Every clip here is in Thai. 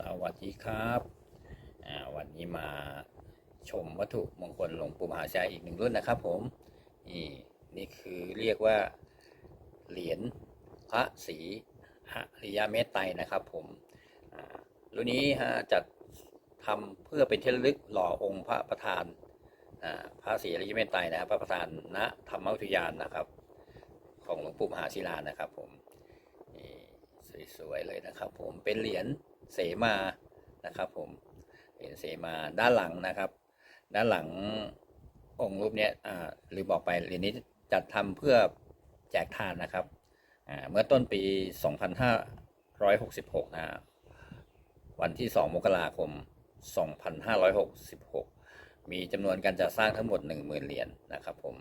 สวัสดีครับวันนี้มาชมวัตถุมงคลหลวงปู่มหาชัยอีกหนึ่งรุ่นนะครับผมนี่นี่คือเรียกว่าเหรียญพระศรีอริยเมตไตรนะครับผมรุ่นนี้ฮะจัดทำเพื่อเป็นที่ระลึกหล่อองค์พระประธานพระศรีอริยเมตไตรนะครับพระประธานณธรรมอุทยานนะครับ ของหลวงปู่มหาศิลานะครับผมนี่สวยๆเลยนะครับผมเป็นเหรียญ เสมานะครับผมเหรียญเสมาด้านหลังนะครับ ด้านหลังองค์รูปเนี้ยอ่าหรือบอกไปเหรียญนี้จัดทำเพื่อแจกทานนะครับอ่าเมื่อต้นปี 2566นะวันที่ 2 มกราคม 2566 มีจำนวนการจัดสร้างทั้งหมด 10,000 เหรียญนะครับผม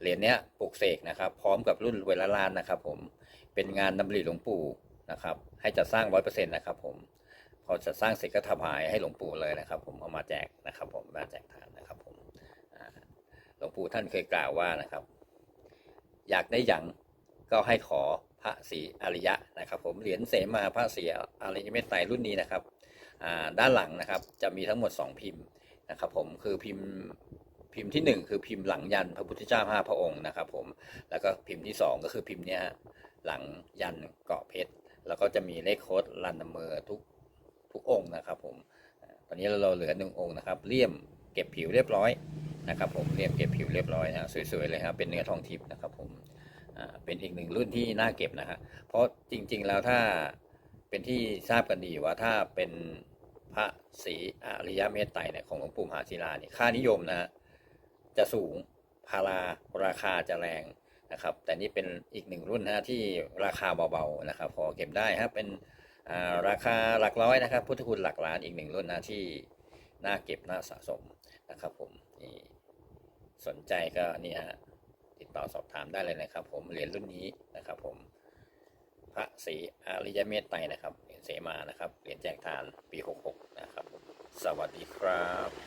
เหรียญเนี้ยปลุกเสกนะครับ พร้อมกับรุ่นเวลาลานนะครับผมเป็นงานดำริหลวงปู่ นะครับ ให้จัดสร้างร้อยเปอร์เซ็นต์นะครับผมพอจัดสร้างเสร็จก็ถวายให้หลวงปู่เลยนะครับ ผมเอามาแจกนะครับ ผมมาแจกทานนะครับ ผมหลวงปู่ท่านเคยกล่าวว่านะครับ อยากได้หยังก็ให้ขอพระศรีอริยะนะครับ ผมเหรียญเสมาพระศรีอริยเมตไตรรุ่นนี้นะครับด้านหลังนะครับจะมีทั้งหมด 2 พิมพ์นะครับ ผมคือพิมพ์พิมพ์ที่หนึ่งคือพิมพ์หลังยันพระพุทธเจ้าห้าพระองค์นะครับ ผมแล้วก็พิมพ์ที่สองก็คือพิมพ์เนี้ยหลังยันเกาะเพชร แล้วก็จะมีเลขโค้ดรันนัมเบอร์ทุกทุกองค์นะครับผมตอนนี้เราเหลือหนึ่งองค์นะครับเลี่ยมเก็บผิวเรียบร้อยนะครับผมเลี่ยมเก็บผิวเรียบร้อยนะสวยๆเลยครับเป็นเนื้อทองทิพย์นะครับผมอ่าเป็นอีกหนึ่งรุ่นที่น่าเก็บนะฮะเพราะจริงๆแล้วถ้าเป็นที่ทราบกันดีว่าถ้าเป็นพระศรีอริยเมตไตรเนี่ยของหลวงปู่มหาศิลาเนี่ยค่านิยมนะจะสูงพาราราคาจะแรง นะครับ แต่นี่เป็นอีกหนึ่งรุ่นนะที่ราคาเบาๆนะครับ พอเก็บได้ครับเป็นราคาหลักร้อยนะครับ พุทธคุณหลักล้านอีกหนึ่งรุ่นนะที่น่าเก็บน่าสะสมนะครับ ผมนี่สนใจก็นี่ฮะติดต่อสอบถามได้เลยนะครับ ผมเหรียญรุ่นนี้นะครับ ผมพระศรีอริยเมตไตรนะครับเหรียญเสมานะครับเหรียญแจกทานปี 66 นะครับ สวัสดีครับ